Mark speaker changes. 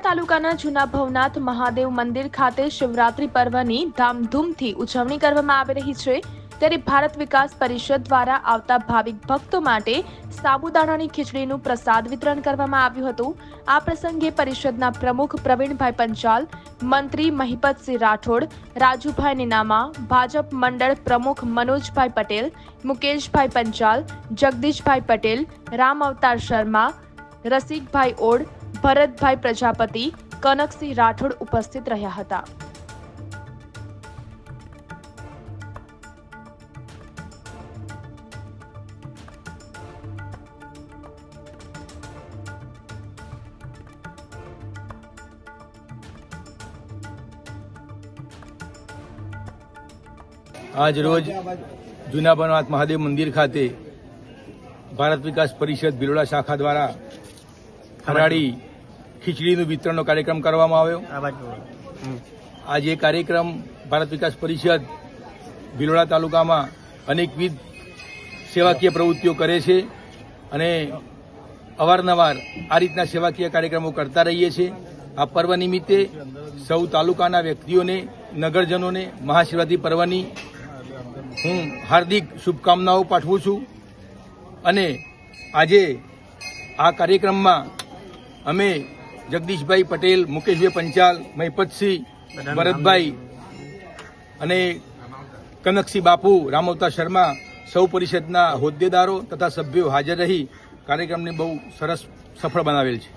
Speaker 1: તાલુકાના જૂના ભવનાથ મહાદેવ મંદિર ખાતે શિવરાત્રી પર્વની ધામધૂમથી ઉજવણી કરવામાં આવી રહી છે. ત્યારે ભારત વિકાસ પરિષદ દ્વારા આવતા ભાવિક ભક્તો માટે સાબુદાણાની ખીચડીનું પ્રસાદ વિતરણ કરવામાં આવ્યું હતું. આ પ્રસંગે પરિષદના પ્રમુખ પ્રવીણભાઈ પંચાલ, મંત્રી મહિપતસિંહ રાઠોડ, રાજુભાઈ નિનામા, ભાજપ મંડળ પ્રમુખ મનોજભાઈ પટેલ, મુકેશભાઈ પંચાલ, જગદીશભાઈ પટેલ, રામ અવતાર શર્મા, રસિકભાઈ ઓડ ભરતભાઈ પ્રજાપતિ, કનકસિંહ રાઠોડ ઉપસ્થિત રહ્યા હતા.
Speaker 2: આજ રોજ જૂના ભવનાથ મહાદેવ મંદિર ખાતે ભારત વિકાસ પરિષદ ભિલોડા શાખા દ્વારા ફરાળી ખીચડીનું વિતરણનો કાર્યક્રમ કરવામાં આવ્યો.
Speaker 3: આ
Speaker 2: આજે કાર્યક્રમ ભારત વિકાસ પરિષદ ભિલોડા તાલુકામાં અનેકવિધ સેવાકીય પ્રવૃત્તિઓ કરે છે અને અવારનવાર આ રીતના સેવાકીય કાર્યક્રમો કરતા રહીએ છીએ. આ પર્વ નિમિત્તે સૌ તાલુકાના વ્યક્તિઓને નગરજનોને મહાશિવરાત્રી પર્વની હું હાર્દિક શુભકામનાઓ પાઠવું છું. અને આજે આ કાર્યક્રમમાં અમે જગદીશભાઈ પટેલ મુકેશભાઈ પંચાલ મહિપતસિંહ ભરતભાઈ અને કનકસિંહ બાપુ રામવતા શર્મા સૌ પરિષદના હોદ્દેદારો તથા સભ્યો હાજર રહી કાર્યક્રમને બહુ સરસ સફળ બનાવેલ છે.